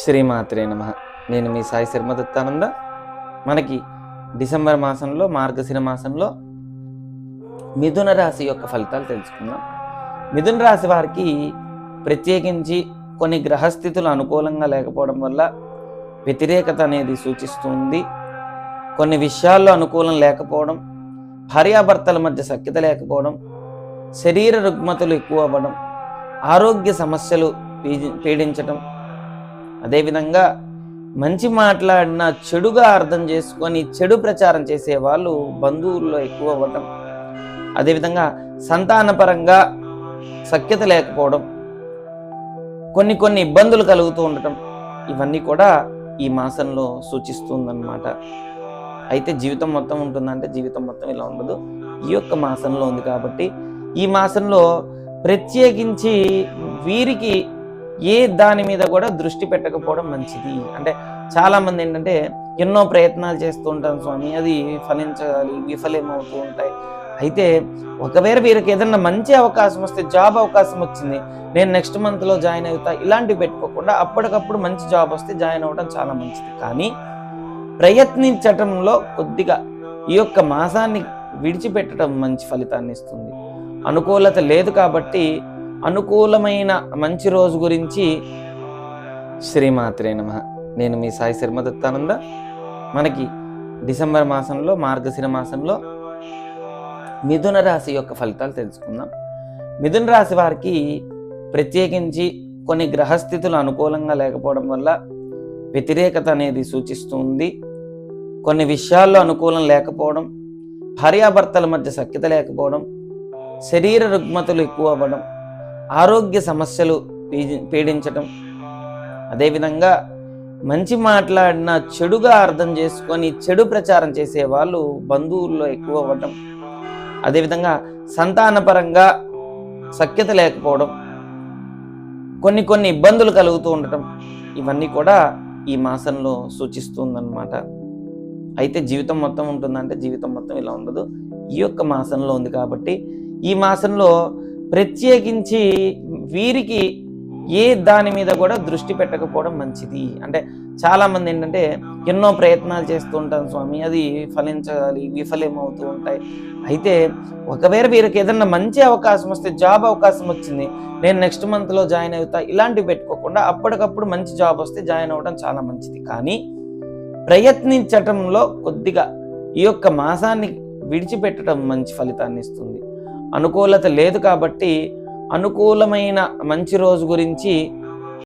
శ్రీమాత్రే నమ. నేను మీ సాయి శర్మ దత్తానంద. మనకి డిసెంబర్ మాసంలో మార్గశిర మాసంలో మిథున రాశి యొక్క ఫలితాలు తెలుసుకుందాం. మిథున రాశి వారికి ప్రత్యేకించి కొన్ని గ్రహస్థితులు అనుకూలంగా లేకపోవడం వల్ల వ్యతిరేకత అనేది సూచిస్తుంది కొన్ని విషయాల్లో అనుకూలం లేకపోవడం భార్యాభర్తల మధ్య సఖ్యత లేకపోవడం శరీర రుగ్మతలు ఎక్కువ అవ్వడం ఆరోగ్య సమస్యలు పీడించడం అదేవిధంగా మంచి మాట్లాడిన చెడుగా అర్థం చేసుకొని చెడు ప్రచారం చేసే వాళ్ళు బంధువుల్లో ఎక్కువ అవ్వటం. అదేవిధంగా సంతానపరంగా సఖ్యత లేకపోవడం. కొన్ని కొన్ని ఇబ్బందులు కలుగుతూ ఉండటం. ఇవన్నీ కూడా ఈ మాసంలో సూచిస్తుందన్నమాట. అయితే జీవితం మొత్తం ఉంటుందంటే జీవితం మొత్తం ఇలా ఉండదు. ఈ యొక్క మాసంలో ఉంది కాబట్టి ఈ మాసంలో ప్రత్యేకించి వీరికి ఏ దాని మీద కూడా దృష్టి పెట్టకపోవడం మంచిది. అంటే చాలామంది ఏంటంటే ఎన్నో ప్రయత్నాలు చేస్తూ ఉంటాం స్వామి అది ఫలించాలి విఫలమవుతూ ఉంటాయి. అయితే ఒకవేళ వీరికి ఏదన్నా మంచి అవకాశం వస్తే జాబ్ అవకాశం వచ్చింది నేను నెక్స్ట్ మంత్లో జాయిన్ అవుతా ఇలాంటివి పెట్టుకోకుండా అప్పటికప్పుడు మంచి జాబ్ వస్తే జాయిన్ అవ్వడం చాలా మంచిది. కానీ ప్రయత్నించటంలో కొద్దిగా ఈ యొక్క మాసాన్ని విడిచిపెట్టడం మంచి ఫలితాన్ని ఇస్తుంది. అనుకూలత లేదు కాబట్టి అనుకూలమైన మంచి రోజు గురించి శ్రీమాత్రే నమ. నేను మీ సాయి శర్మ దత్తానంద మనకి డిసెంబర్ మాసంలో మార్గశిర మాసంలో మిథున రాశి యొక్క ఫలితాలు తెలుసుకుందాం. మిథున రాశి వారికి ప్రత్యేకించి కొన్ని గ్రహస్థితులు అనుకూలంగా లేకపోవడం వల్ల వ్యతిరేకత అనేది సూచిస్తుంది కొన్ని విషయాల్లో అనుకూలం లేకపోవడం భార్యాభర్తల మధ్య సఖ్యత లేకపోవడం శరీర రుగ్మతలు ఎక్కువ అవ్వడం ఆరోగ్య సమస్యలు పీడించటం. అదేవిధంగా మంచి మాట్లాడిన చెడుగా అర్థం చేసుకొని చెడు ప్రచారం చేసే వాళ్ళు బంధువుల్లో ఎక్కువ అవ్వటం. అదేవిధంగా సంతానపరంగా సఖ్యత లేకపోవడం. కొన్ని కొన్ని ఇబ్బందులు కలుగుతూ ఉండటం. ఇవన్నీ కూడా ఈ మాసంలో సూచిస్తుందన్నమాట. అయితే జీవితం మొత్తం ఉంటుందంటే జీవితం మొత్తం ఇలా ఉండదు. ఈ యొక్క మాసంలో ఉంది కాబట్టి ఈ మాసంలో ప్రత్యేకించి వీరికి ఏ దాని మీద కూడా దృష్టి పెట్టకపోవడం మంచిది. అంటే చాలామంది ఏంటంటే ఎన్నో ప్రయత్నాలు చేస్తూ ఉంటాను స్వామి అది ఫలించాలి విఫలమవుతూ ఉంటాయి. అయితే ఒకవేళ వీరికి ఏదన్నా మంచి అవకాశం వస్తే జాబ్ అవకాశం వచ్చింది నేను నెక్స్ట్ మంత్లో జాయిన్ అవుతా ఇలాంటివి పెట్టుకోకుండా అప్పటికప్పుడు మంచి జాబ్ వస్తే జాయిన్ అవ్వడం చాలా మంచిది. కానీ ప్రయత్నించటంలో కొద్దిగా ఈ యొక్క మాసాన్ని విడిచిపెట్టడం మంచి ఫలితాన్ని ఇస్తుంది. అనుకూలత లేదు కాబట్టి అనుకూలమైన మంచి రోజు గురించి